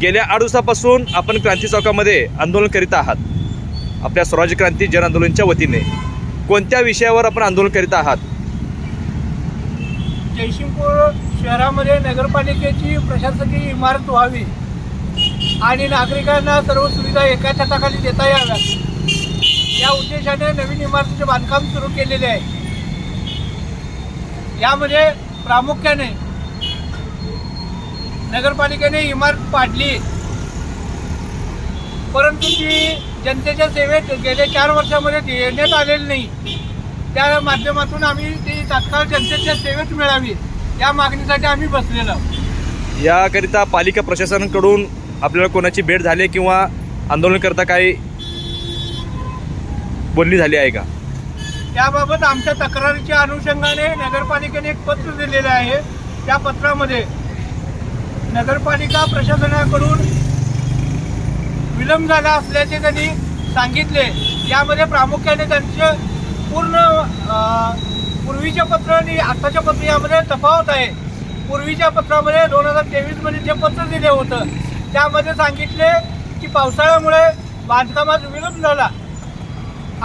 गेल्या आठ दिवसापासून आपण क्रांती चौकामध्ये आंदोलन करीत आहात. आपल्या स्वराज्य क्रांती जन आंदोलनच्या वतीने. कोणत्या विषयावर आपण आंदोलन करीत आहात? जयसिंगपूर शहरामध्ये नगरपालिकेची प्रशासकीय इमारत व्हावी आणि नागरिकांना सर्व सुविधा एका छताखाली देता याव्यात. या उद्देशाने नवीन इमारतीचे बांधकाम सुरू केलेले आहे. यामध्ये प्रामुख्याने नगरपालिकेने इमारत पाडली. परंतु ती जनतेच्या सेवेत गेल्या चार वर्षामध्ये देण्यात आलेली नाही. त्या माध्यमातून आम्ही ती तात्काळ जनतेच्या सेवेत मिळावी या मागणीसाठी आम्ही बसलेलो. याकरिता पालिका प्रशासनाकडून आपल्याला कोणाची भेट झाली किंवा आंदोलन करता काही बोलणी झाली आहे का? त्याबाबत आमच्या तक्रारीच्या अनुषंगाने नगरपालिकेने एक पत्र दिलेलं आहे. त्या पत्रामध्ये नगरपालिका प्रशासनाकडून विलंब झाला असल्याचे त्यांनी सांगितले. यामध्ये प्रामुख्याने त्यांचे पूर्ण पूर्वीच्या पत्र आणि आत्ताच्या पत्र यामध्ये तफावत आहे. पूर्वीच्या पत्रामध्ये दोन हजार तेवीसमध्ये जे पत्र दिले होतं त्यामध्ये सांगितले की पावसाळ्यामुळे बांधकामात विलंब झाला.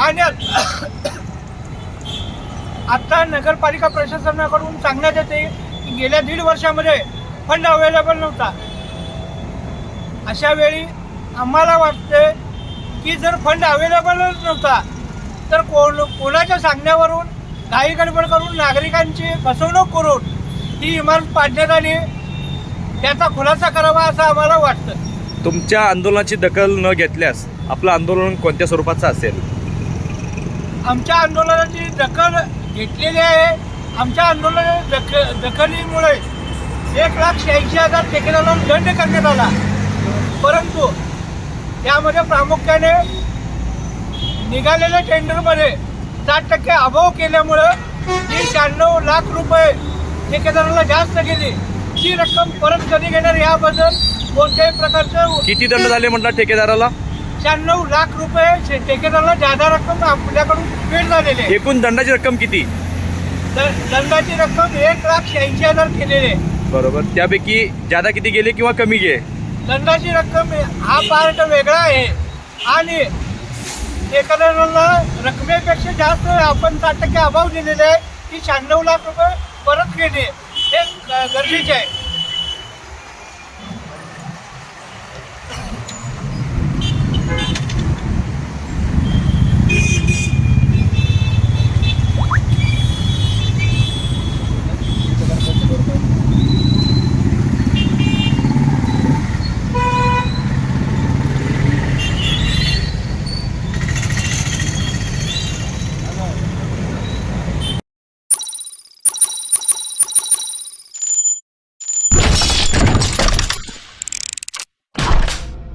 आणि आत्ता नगरपालिका प्रशासनाकडून सांगण्यात येते की गेल्या दीड वर्षामध्ये फंड अवेलेबल नव्हता. अशा वेळी आम्हाला वाटते की जर फंड अवेलेबलच नव्हता तर कोण कोणाच्या सांगण्यावरून घाई गडबड करून नागरिकांची फसवणूक करून ही इमारत पाडण्यात आली त्याचा खुलासा करावा असं आम्हाला वाटतं. तुमच्या आंदोलनाची दखल न घेतल्यास आपलं आंदोलन कोणत्या स्वरूपाचं असेल? आमच्या आंदोलनाची दखल घेतलेली आहे. आमच्या आंदोलन दख दखलीमुळे एक लाख शहाऐंशी हजार ठेकेदारांना दंड करण्यात आला. परंतु त्यामध्ये प्रामुख्याने निघालेल्या टेंडरमध्ये साठ टक्के अभाव केल्यामुळं जी शहाण्णव लाख रुपये ठेकेदाराला जास्त गेली ती रक्कम परत कधी घेणार याबद्दल कोणत्याही प्रकारचं किती दंड झाले म्हटलं ठेकेदाराला? शहाण्णव लाख रुपये ठेकेदाराला जादा रक्कम आपल्याकडून पेड झालेली आहे. एकूण दंडाची रक्कम किती? दंडाची रक्कम एक लाख शहाऐंशी हजार केलेली आहे. बरोबर. त्यापैकी जादा किती गेले किंवा कमी गे दंडाची रक्कम हा पार्ट वेगळा आहे. आणि ठेकेदाराला रकमेपेक्षा जास्त आपण साठ टक्के अभाव दिलेले आहे ती शहाण्णव लाख रुपये परत घेणे हे ग- गरजेचे आहे.